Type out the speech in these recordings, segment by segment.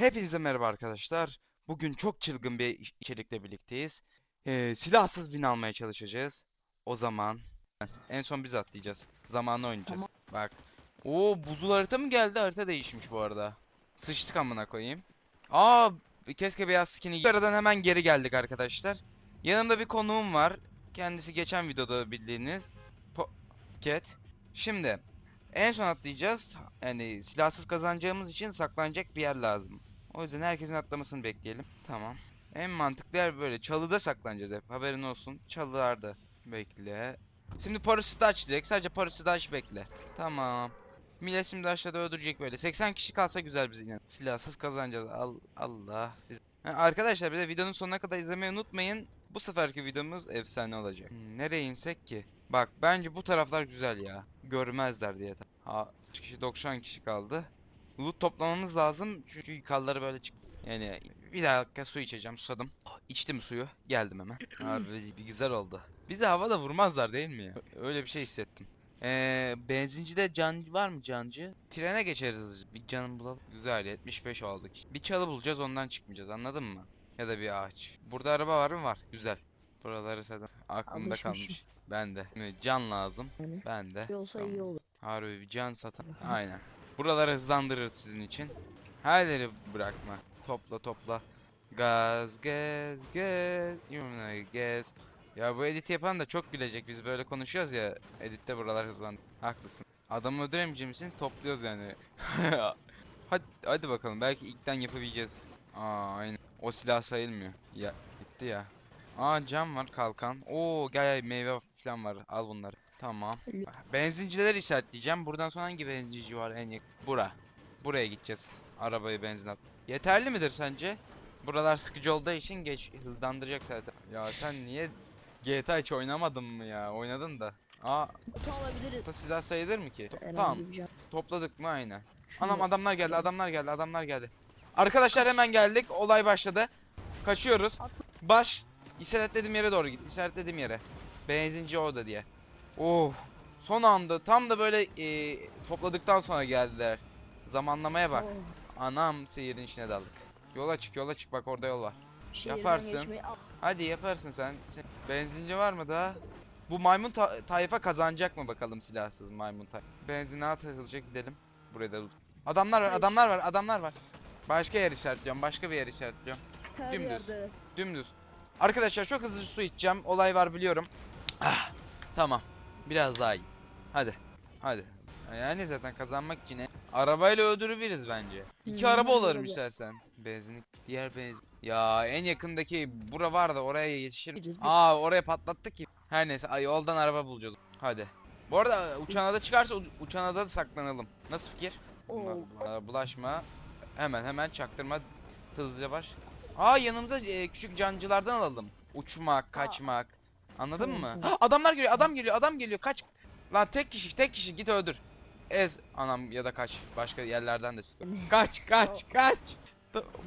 Hepinize merhaba arkadaşlar. Bugün çok çılgın bir iç- içerikle birlikteyiz. Ee, silahsız win almaya çalışacağız. O zaman en son biz atlayacağız. Zamanı oynayacağız. Bak. Oo buzul harita mı geldi? Harita değişmiş bu arada. Sıçtık amına koyayım. Aa keşke beyaz skin'i. Aradan hemen geri geldik arkadaşlar. Yanımda bir konuğum var. Kendisi geçen videoda bildiğiniz Pocket. Şimdi en son atlayacağız. Yani silahsız kazanacağımız için saklanacak bir yer lazım. O yüzden herkesin atlamasını bekleyelim. Tamam. En mantıklı yer böyle. Çalıda saklanacağız hep. Haberin olsun. Çalılarda. Bekle. Şimdi paraşütü aç direkt. Sadece paraşütü aç bekle. Tamam. Millet şimdi aşağıda öldürecek böyle. 80 kişi kalsa güzel biz yine. Silahsız kazanacağız. Al Allah. Biz... Arkadaşlar bir de videonun sonuna kadar izlemeyi unutmayın. Bu seferki videomuz efsane olacak. Hmm, nereye insek ki? Bak bence bu taraflar güzel ya. Görmezler diye. Ha, kişi 90 kişi kaldı. Loot toplamamız lazım çünkü yukarıları böyle çık. Yani bir dakika su içeceğim susadım. İçtim suyu geldim hemen. Harbi bir güzel oldu. Bizi havada vurmazlar değil mi ya? Öyle bir şey hissettim. Ee, benzincide can var mı cancı? Trene geçeriz. Bir canım bulalım. Güzel 75 olduk. Bir çalı bulacağız ondan çıkmayacağız anladın mı? Ya da bir ağaç. Burada araba var mı? Var. Güzel. Buraları zaten aklımda kalmış. Ben de. Can lazım. Ben de. Bir olsa Tamam. iyi olur. Harbi bir can satan. Aynen. Buraları hızlandırırız sizin için. Her bırakma. Topla topla. Gaz gez gez. Yumna gez. Ya bu edit yapan da çok gülecek. Biz böyle konuşuyoruz ya. Editte buralar hızlandı. Haklısın. Adamı öldüremeyeceğimiz için topluyoruz yani. hadi, hadi bakalım. Belki ilkten yapabileceğiz. Aa aynen. O silah sayılmıyor. Ya gitti ya. Aa cam var kalkan. Oo gel gel meyve falan var. Al bunları. Tamam. Benzincileri işaretleyeceğim. Buradan sonra hangi benzinci var en yakın? Bura. Buraya gideceğiz. Arabayı benzin at. Yeterli midir sence? Buralar sıkıcı olduğu için geç hızlandıracak zaten. Ya sen niye GTA hiç oynamadın mı ya? Oynadın da. Aa, Kutu alabiliriz. bu silah sayılır mı ki? Herhangi Tamam. bir. Topladık mı? Şunu Anam da- adamlar geldi, adamlar geldi, adamlar geldi. Arkadaşlar hemen geldik. Olay başladı. Kaçıyoruz. Baş. İşaretlediğim yere doğru git. İşaretlediğim yere. Benzinci orada diye. Of. Son anda tam da böyle e, topladıktan sonra geldiler. Zamanlamaya bak. Oh, Anam seyirin içine daldık. Yola çık, yola çık. Bak orada yol var. şehirden Yaparsın. geçmeyi. Hadi yaparsın sen. Sen- Benzinci var mı daha? Bu maymun ta- tayfa kazanacak mı bakalım silahsız maymun tayfa. Benzin at hızlıca gidelim. Buraya da Adamlar var, adamlar var, adamlar var. Başka yer işaretliyorum, başka bir yer işaretliyorum. Her dümdüz. yerde. Dümdüz. Arkadaşlar çok hızlı su içeceğim. Olay var biliyorum. Ah, tamam. Biraz daha iyi. Hadi. Hadi. Yani zaten kazanmak için e- arabayla öldürebiliriz bence. İki Hmm, araba olalım araba. istersen. Benzinlik, diğer benzin. Ya en yakındaki bura var da oraya yetişir. Gideceğiz, bir- Aa oraya patlattık ki. Her neyse ay, yoldan araba bulacağız. Hadi. Bu arada uçan ada çıkarsa uç- uçan adada saklanalım. Nasıl fikir? Oo. bunlara bulaşma. Hemen hemen çaktırma. Hızlıca baş. Aa yanımıza e, küçük cancılardan alalım. Uçmak, kaçmak. Anladın mı? Ha, adamlar geliyor, adam geliyor, adam geliyor. Kaç. Lan tek kişi, tek kişi git öldür. Ez anam ya da kaç. Başka yerlerden de sıkı. Kaç, kaç, kaç.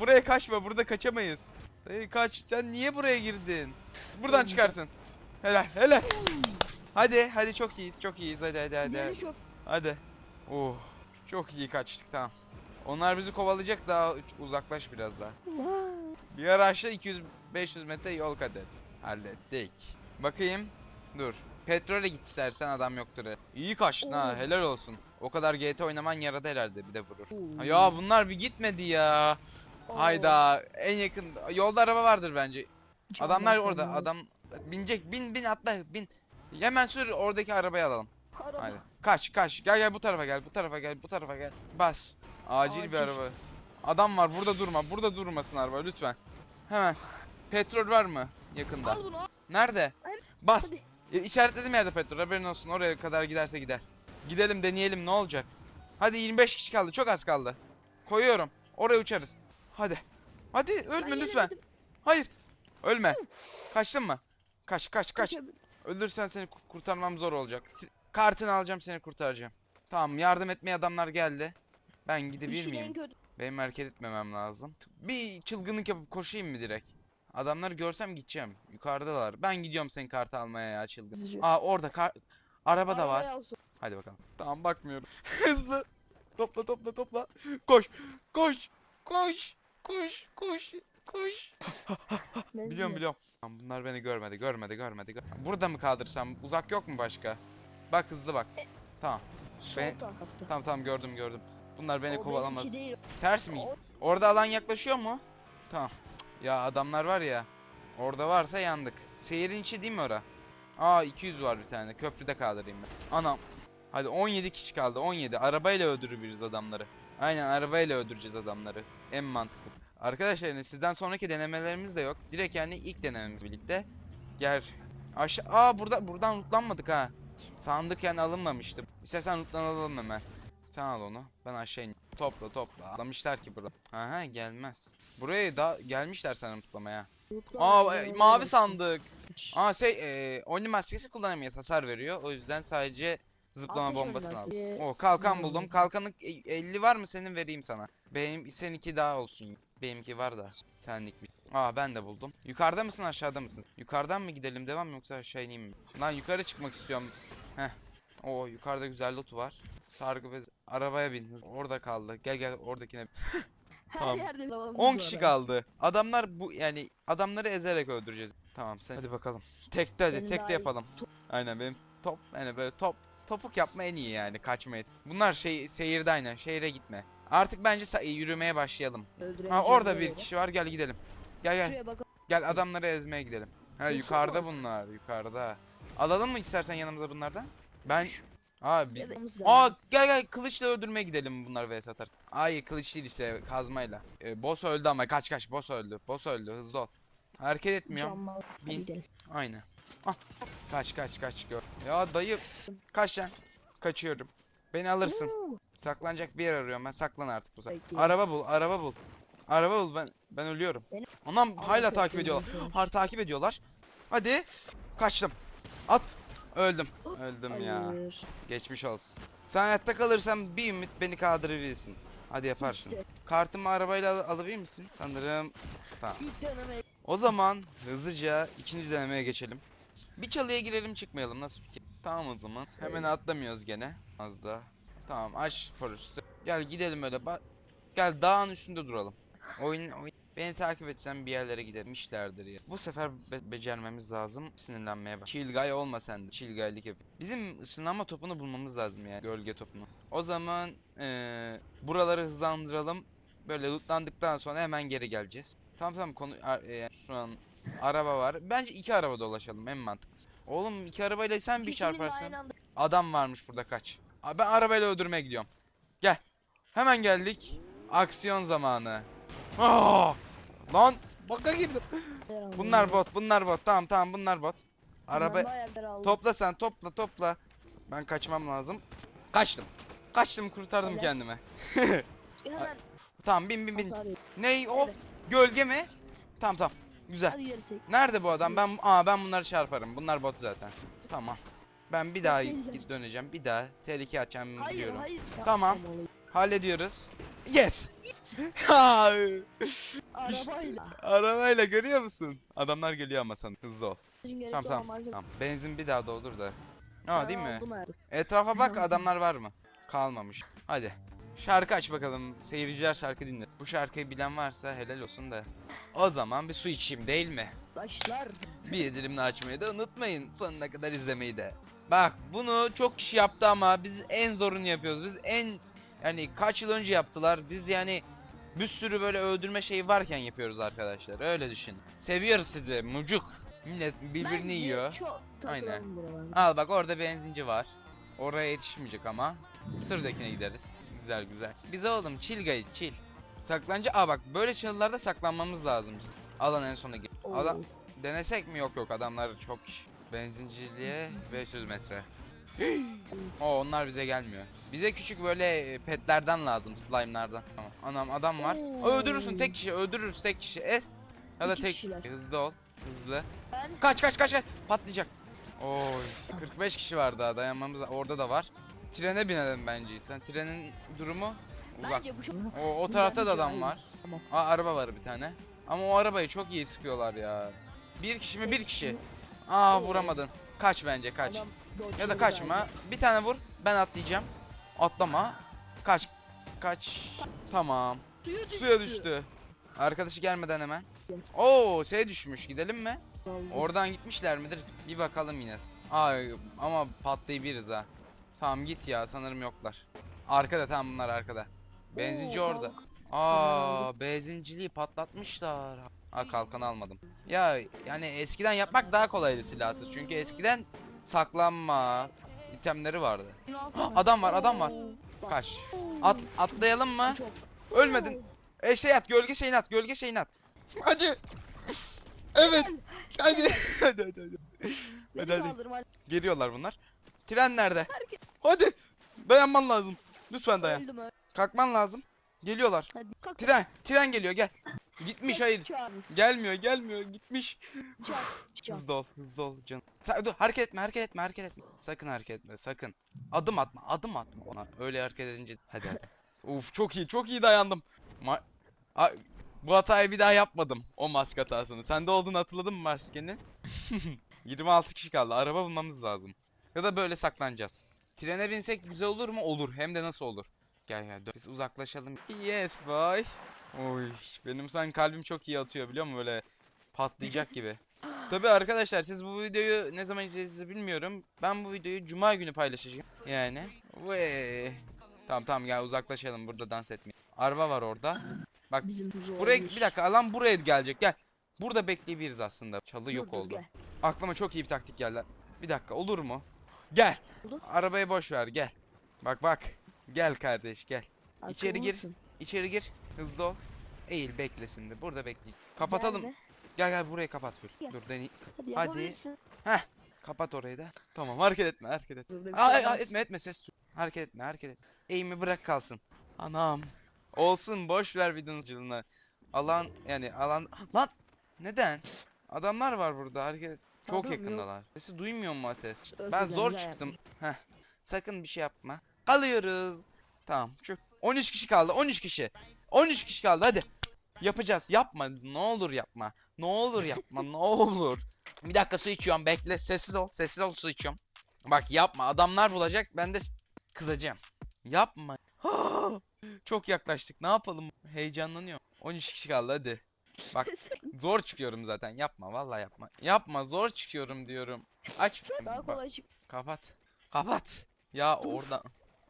Buraya kaçma, burada kaçamayız. Dayı kaç. Sen niye buraya girdin? Buradan çıkarsın. Helal, helal. Hadi, hadi çok iyiyiz, çok iyiyiz. Hadi, hadi, hadi. Hadi. Oh. Çok iyi kaçtık tamam. Onlar bizi kovalayacak daha uzaklaş biraz daha. Bir ara aşağı 200-500 metre yol kat et. Hallettik. Bakayım. Dur. Petrole git istersen adam yoktur. İyi kaçtın ha helal olsun. O kadar GT oynaman yaradı herhalde bir de vurur. Ha, Ya bunlar bir gitmedi ya. Hayda en yakın yolda araba vardır bence. Adamlar orada adam binecek bin bin atla bin. Hemen sür oradaki arabayı alalım. Araba. Haydi. Kaç kaç. Gel gel bu tarafa gel. Bu tarafa gel. Bu tarafa gel. Bas. Acil bir Acil. araba. Adam var. Burada durma. Burada durmasın araba lütfen. Hemen. Petrol var mı yakında? Al bunu al. Nerede? Bas. hadi. E, işaretledim yerde petrol. Haberin olsun. Oraya kadar giderse gider. Gidelim deneyelim ne olacak? Hadi 25 kişi kaldı. Çok az kaldı. Koyuyorum. Oraya uçarız. Hadi. Hadi ölme Ben lütfen. gelemedim. Hayır. Ölme. Kaçtın mı? Kaç kaç kaç. Ölürsen seni ku- kurtarmam zor olacak. Si- Kartını alacağım seni kurtaracağım. Tamam yardım etmeye adamlar geldi. Ben gidebilir İşin en miyim? kötü. Benim hareket etmemem lazım. Bir çılgınlık yapıp koşayım mı direkt? Adamları görsem gideceğim. Yukarıdalar. Ben gidiyorum senin kartı almaya ya çılgın. Aa orada kar... Araba da var. Hadi bakalım. Tamam bakmıyorum. Hızlı. Topla topla topla. Koş. Koş. Koş. Koş koş koş. Biliyorum biliyorum. Bunlar beni görmedi görmedi görmedi. gör- Burada mı kaldırsam? Uzak yok mu başka? Bak hızlı bak. Tamam. Ben-. Tamam tamam gördüm gördüm. Bunlar beni O kovalamaz. Ters mi? Orada alan yaklaşıyor mu? Tamam. Ya adamlar var ya. Orada varsa yandık. Seyirin içi değil mi ora? Aa 200 var bir tane. Köprüde kaldırayım ben. Anam. Hadi 17 kişi kaldı. 17. Arabayla öldürebiliriz adamları. Aynen arabayla öldüreceğiz adamları. En mantıklı. Arkadaşlar yani sizden sonraki denemelerimiz de yok. Direkt yani ilk denememiz birlikte. Gel. Aşağı. Aa burada buradan lootlanmadık ha. Sandık yani alınmamıştı. İstersen lootlanalım hemen. Sen al onu. Ben aşağı in. Topla topla. Anlamışlar ki burada. Aha gelmez. Buraya da gelmişler sanırım tutlamaya. Aa e, mavi sandık. Aa şey e, oyun maskesi kullanamayız. Hasar veriyor. O yüzden sadece zıplama bombasını al. O kalkan Hmm. buldum. Kalkanlık e, 50 var mı senin vereyim sana. Benim seninki daha olsun. Benimki var da. Senlik bir. Aa ben de buldum. Yukarıda mısın aşağıda mısın? Yukarıdan mı gidelim devam mı yoksa aşağı ineyim mi? Lan yukarı çıkmak istiyorum. Heh. Oo yukarıda güzel loot var. Sargı bez. Arabaya bin. Orada kaldı. Gel gel oradakine. Her Tamam. yerde adamımız 10 var kişi ha. kaldı. Adamlar bu yani adamları ezerek öldüreceğiz. Tamam sen hadi bakalım. Tekte hadi tekte daha iyi yapalım. Aynen benim top yani böyle top topuk yapma en iyi yani kaçma et. Bunlar şey seyirde aynen şehire gitme. Artık bence sa- yürümeye başlayalım. Ha Öldüremeyeceğim orada bir kişi var gel gidelim. Gel gel Şuraya gel adamları ezmeye gidelim. Ha yukarıda bunlar yukarıda. Alalım mı istersen yanımıza bunlardan? Ben Adamımız Aa gel gel kılıçla öldürmeye gidelim bunlar vs atar. Hayır kılıç değil işte kazmayla. Ee, boss öldü ama kaç kaç boss öldü. Boss öldü hızlı ol. Hareket. Hadi Bin. Aynen. Ah. Kaç kaç kaç gör. Ya dayı. Kaç lan. Kaçıyorum. Beni alırsın. Saklanacak bir yer arıyorum ben. Saklan artık bu sefer. Araba bul, araba bul. Araba bul ben ben ölüyorum. Benim- Anam hala Abi, takip ediyorlar. Har takip ediyorlar. Hadi. Kaçtım. Öldüm. Öldüm ya. Hayır. Geçmiş olsun. Sen hayatta kalırsan bir ümit beni kaldırabilirsin. Hadi yaparsın. İşte Kartımı arabayla al- alabilir misin? Sanırım. Tamam. ilk deneme. O zaman hızlıca ikinci denemeye geçelim. Bir çalıya girelim çıkmayalım nasıl fikir? Tamam o zaman. Hemen atlamıyoruz gene. Az da. Tamam aç parüstü. Gel gidelim öyle. Ba Gel dağın üstünde duralım. Oyun, oyun. Beni takip etsen bir yerlere giderim. işlerdir ya. Bu sefer be- becermemiz lazım. Sinirlenmeye bak. Çilgay olma sen de. Çilgaylık yap. Bizim ışınlanma topunu bulmamız lazım yani. Gölge topunu. O zaman eee, buraları hızlandıralım. Böyle lootlandıktan sonra hemen geri geleceğiz. Tamam tamam konu e, şu an araba var. Bence iki araba dolaşalım en mantıklısı. Oğlum iki arabayla sen bir çarparsın. Adam varmış burada kaç. Ben arabayla öldürmeye gidiyorum. Gel. Hemen geldik. Aksiyon zamanı. Aa! Lan baka girdim. Bunlar bot, bunlar bot. Tamam tamam bunlar bot. Araba topla sen topla topla. Ben kaçmam lazım. Kaçtım. Kaçtım kurtardım kendimi. Hemen Tamam bin bin bin. Ney o? Evet. Gölge mi? Tamam tamam. Güzel. Nerede bu adam? Ben aa ben bunları çarparım. Bunlar bot zaten. Tamam. Ben bir daha döneceğim. Bir daha tehlike açacağım Hayır biliyorum. hayır. Tamam. Hallediyoruz. Yes. Arabayla. Arabayla görüyor musun? Adamlar geliyor ama sen hızlı ol. Gerek Tamam yok tamam. ama Tamam. Benzin bir daha doldur da. Aa değil mi? aldım artık. Etrafa bak adamlar var mı? Kalmamış. Hadi. Şarkı aç bakalım. Seyirciler şarkı dinle. Bu şarkıyı bilen varsa helal olsun da. O zaman bir su içeyim değil mi? Başlar. Bir dilimle açmayı da unutmayın. Sonuna kadar izlemeyi de. Bak bunu çok kişi yaptı ama biz en zorunu yapıyoruz. Biz en yani kaç yıl önce yaptılar. Biz yani bir sürü böyle öldürme şeyi varken yapıyoruz arkadaşlar. Öyle düşün. Seviyoruz sizi mucuk. Millet birbirini Bence yiyor. Çok Aynen. Al bak orada benzinci var. Oraya yetişmeyecek ama. Sıradakine gideriz. Güzel güzel. Bize oğlum chill guys chill. Saklanca aa bak böyle çalılarda saklanmamız lazım. Alan en sona gir. Adam denesek mi? Yok yok adamlar çok kişi. Benzinciliğe 500 metre. O onlar bize gelmiyor. Bize küçük böyle e, petlerden lazım slime'lardan. Tamam. Anam adam var. Oo. Öldürürsün tek kişi öldürürüz tek kişi. Es. Ya da İki tek kişiler. hızlı ol. Hızlı. Ben Kaç kaç kaç kaç. Patlayacak. Oy. 45 kişi var daha dayanmamız orada da var. Trene binelim bence. Sen trenin durumu uzak. bence bu şey. O, o tarafta da adam var. Tamam. Aa araba var bir tane. Ama o arabayı çok iyi sıkıyorlar ya. Bir kişi mi? Bir kişi. Aa vuramadın. Kaç bence kaç. Adam Ya da kaçma. Bir tane vur. Ben atlayacağım. Atlama. Kaç. Kaç. Tamam. Suya düştü. Suya düştü. Arkadaşı gelmeden hemen. Oo şey düşmüş gidelim mi? Oradan gitmişler midir? Bir bakalım yine. Ay ama patlayabiliriz ha. Tamam git ya sanırım yoklar. Arkada tamam bunlar arkada. Benzinci Oo, orada. Aa benzinciliği patlatmışlar. Ha kalkanı almadım. Ya yani eskiden yapmak daha kolaydı silahsız. Çünkü eskiden saklanma itemleri vardı. Adam var adam var. Kaç. At atlayalım mı? Ölmedin. E şey at gölge şeyini at gölge şeyini at. Hadi. Evet. Hadi. hadi hadi hadi. Hadi hadi. Geliyorlar bunlar. Tren nerede? Hadi. Dayanman lazım. Lütfen dayan. Kalkman lazım. Geliyorlar. Tren. Tren geliyor gel. Gitmiş hayır. Gelmiyor gelmiyor gitmiş. Hızlı ol hızlı ol canım. Sa- dur hareket etme hareket etme hareket etme. Sakın hareket etme sakın. Adım atma adım atma ona. Öyle hareket edince hadi hadi. Uf çok iyi çok iyi dayandım. Ma- A- bu hatayı bir daha yapmadım. O mask hatasını. Sende olduğunu hatırladın mı maskenin? 26 kişi kaldı. Araba bulmamız lazım. Ya da böyle saklanacağız. Trene binsek güzel olur mu? Olur. Hem de nasıl olur? Gel gel. Biz uzaklaşalım. Yes boy. Oy, benim sanki kalbim çok iyi atıyor biliyor musun? Böyle patlayacak gibi. Tabi arkadaşlar siz bu videoyu ne zaman izleyeceğinizi bilmiyorum. Ben bu videoyu cuma günü paylaşacağım. Yani. Ve Tamam tamam gel uzaklaşalım burada dans etmeyin. Araba var orada. Bak Bizim buraya bir dakika alan buraya gelecek gel. Burada bekleyebiliriz aslında. Çalı Dur, yok dur, oldu. gel. Aklıma çok iyi bir taktik geldi. Bir dakika olur mu? Gel. Olur. Arabayı boş ver gel. Bak bak. Gel kardeş gel. İçeri gir. İçeri gir. Hızlı ol. Eğil beklesin de. Burada bekle. Kapatalım. Nerede? Gel gel burayı kapat Fül. Gel. Dur deney. Hadi Hadi. yapabilirsin. Kapat orayı da. Tamam hareket etme hareket etme. Aa, şey aa, etme etme ses. dur. Hareket etme hareket et. Eğimi bırak kalsın. Anam. Olsun boş ver videonun cılına. Alan yani alan. Lan neden? Adamlar var burada hareket et. Çok Adam yok. yakındalar. Sesi duymuyor mu Ates? Ben zor çıktım. Heh. Sakın bir şey yapma. Kalıyoruz. Tamam. Şu 13 kişi kaldı. 13 kişi. 13 kişi kaldı hadi. Yapacağız. Yapma. Ne olur yapma. Ne olur yapma. Ne olur. Bir dakika su içiyorum. Bekle. Sessiz ol. Sessiz ol su içiyorum. Bak yapma. Adamlar bulacak. Ben de kızacağım. Yapma. Çok yaklaştık. Ne yapalım? Heyecanlanıyorum. 13 kişi kaldı hadi. Bak zor çıkıyorum zaten. Yapma. Vallahi yapma. Yapma. Zor çıkıyorum diyorum. Aç. Daha Bak. kolay çık. Kapat. Kapat. Ya orada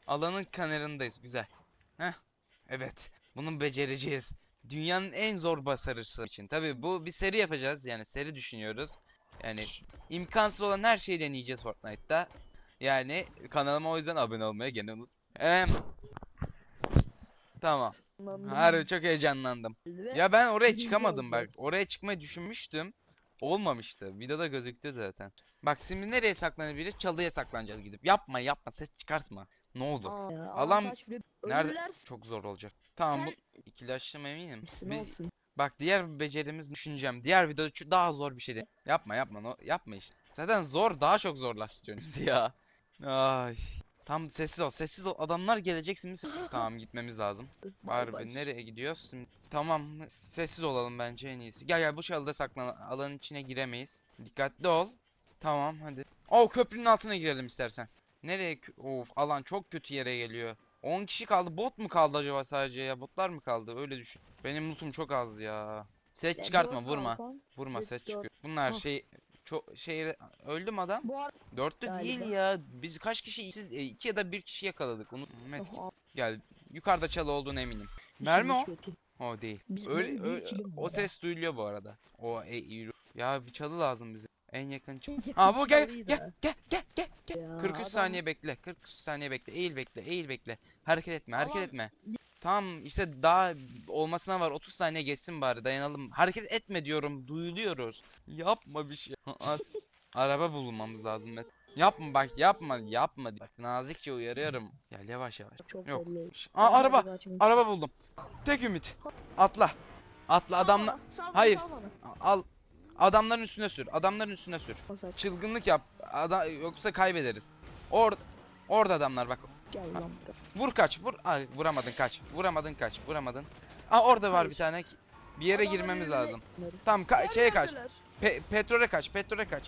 alanın kenarındayız. Güzel. Heh. Evet. Bunu becereceğiz. Dünyanın en zor başarısı için. Tabii bu bir seri yapacağız. Yani seri düşünüyoruz. Yani imkansız olan her şeyi deneyeceğiz Fortnite'ta. Yani kanalıma o yüzden abone olmayı gene unut. Em, Tamam. Harbi çok heyecanlandım. Ya ben oraya çıkamadım bak. Oraya çıkmayı düşünmüştüm. Olmamıştı. Videoda gözüktü zaten. Bak şimdi nereye saklanabiliriz? Çalıya saklanacağız gidip. Yapma yapma ses çıkartma. Ne. Aa, ya, Alan- bile- Nerede- Ölürler. Çok zor olacak. Tamam bu ikilaştım eminim. Biz- olsun. bak diğer becerimiz düşüneceğim. Diğer videoda şu daha zor bir şeydi. Yapma yapma no, yapma işte. Zaten zor daha çok zorlaştırıyorsunuz ya. Ay. Tam sessiz ol sessiz ol. Adamlar gelecek şimdi. Tamam gitmemiz lazım. Bay bay. Harbi nereye gidiyoruz şimdi? Tamam sessiz olalım bence en iyisi. Gel gel bu çalıda saklan. Alanın içine giremeyiz. Dikkatli ol. Tamam hadi. O köprünün altına girelim istersen. Nereye? Of alan çok kötü yere geliyor. 10 kişi kaldı. Bot mu kaldı acaba sadece ya? Botlar mı kaldı? Öyle düşün. Benim lootum çok az ya. Ses Ya, çıkartma vurma. kalkan. Vurma ses çıkıyor. Bunlar şey çok şey öldü mü adam? Bu Dörtlü değil ya. Biz kaç kişi siz e, iki ya da bir kişi yakaladık. Onu Met gel. Yukarıda çalı olduğuna eminim. Mermi o. O değil. Öyle, öyle- o ses duyuluyor bu arada. O e, ya bir çalı lazım bize. En yakın. Yakın Aa bu gel gel gel gel gel gel. Ya, 43 adam- saniye bekle. 43 saniye bekle. Eğil bekle. Eğil bekle. Hareket etme. Hareket Alan- etme. Tamam işte daha olmasına var 30 saniye geçsin bari dayanalım. Hareket etme diyorum. Duyuluyoruz. Yapma bir şey. Az. Araba bulmamız lazım. Met. Yapma bak yapma yapma. Bak nazikçe uyarıyorum. Gel yavaş yavaş. Çok Yok. belli. Aa araba. araba buldum. Tek ümit. Atla. Atla adamla. Hayır. Al. Adamların üstüne sür. Adamların üstüne sür. Masak, Çılgınlık yap. Ada yoksa kaybederiz. Or orada adamlar bak. Gel lan buraya. Vur kaç. Vur. Ay vuramadın kaç. Vuramadın kaç. Vuramadın. Aa orada var Hayır. bir tane. Bir yere Adamlar girmemiz birbirine- lazım. Tamam ka- şeye kaç. Neredeler? Pe- petrole kaç. Petrole kaç.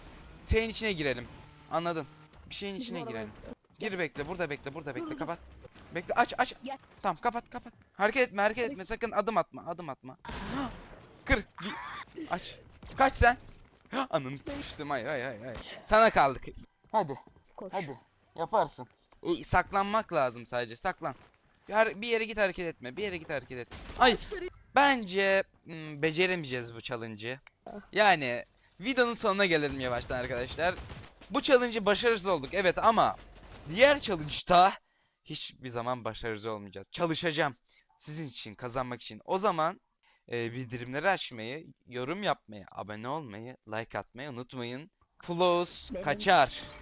Şeyin içine girelim. Anladın. Bir şeyin Bizim içine araba- girelim. Gir bekle. Burada bekle. Burada Dur, bekle. dur. Kapat. Bekle aç aç. Gel. Tamam kapat kapat. Hareket etme hareket etme sakın adım atma adım atma. Kır. Bir... Aç. Kaç sen. Ananı sıçtım hayır hayır hayır. hayır. Sana kaldık. Hadi Koş. hadi yaparsın. E, saklanmak lazım sadece saklan. Bir, bir yere git hareket etme. Bir yere git hareket etme. Ay bence hmm, beceremeyeceğiz bu challenge'ı. Yani videonun sonuna gelelim yavaştan arkadaşlar. Bu challenge'ı başarısız olduk evet ama diğer challenge'da hiçbir zaman başarısız olmayacağız. Çalışacağım. Sizin için, kazanmak için. O zaman e, bildirimleri açmayı, yorum yapmayı, abone olmayı, like atmayı unutmayın. Flows kaçar.